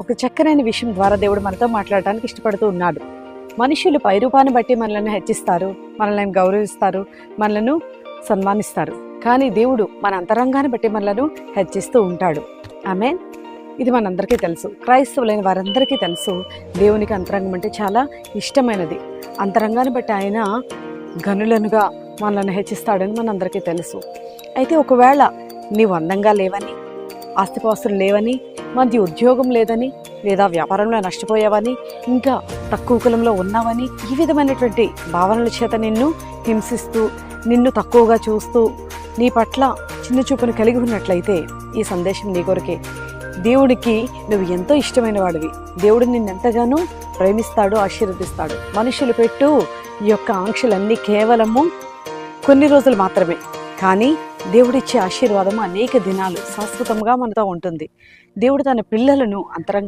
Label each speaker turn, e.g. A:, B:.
A: ఒక చక్కనైన విషయం ద్వారా దేవుడు మనతో మాట్లాడటానికి ఇష్టపడుతూ ఉన్నాడు. మనుషులు పైరూపాన్ని బట్టి మనల్ని హెచ్చిస్తారు మనల్ని గౌరవిస్తారు మనలను సన్మానిస్తారు. కానీ దేవుడు మన అంతరంగాన్ని బట్టి మనలను హెచ్చిస్తూ ఉంటాడు. ఆమె ఇది మనందరికీ తెలుసు. క్రైస్తవులైన వారందరికీ తెలుసు దేవునికి అంతరంగం అంటే చాలా ఇష్టమైనది. అంతరంగాన్ని బట్టి ఆయన గనులనుగా మనల్ని హెచ్చిస్తాడని మనందరికీ తెలుసు. అయితే ఒకవేళ నీవు అందంగా లేవని ఆస్తిపాస్తులు లేవని మంది ఉద్యోగం లేదని లేదా వ్యాపారంలో నష్టపోయావని ఇంకా తక్కువ కులంలో ఉన్నావని ఈ విధమైనటువంటి భావనల చేత నిన్ను హింసిస్తూ నిన్ను తక్కువగా చూస్తూ నీ పట్ల చిన్న చూపును కలిగి ఉన్నట్లయితే ఈ సందేశం నీ కొరకే. దేవుడికి నువ్వు ఎంతో ఇష్టమైన వాడివి. దేవుడు నిన్నెంతగానో ప్రేమిస్తాడు ఆశీర్వదిస్తాడు. మనుషులు పెట్టు ఈ యొక్క ఆంక్షలన్నీ కేవలము కొన్ని రోజులు మాత్రమే. కానీ దేవుడిచ్చే ఆశీర్వాదం అనేక దినాలు శాశ్వతంగా మనతో ఉంటుంది. దేవుడు తన పిల్లలను అంతరంగా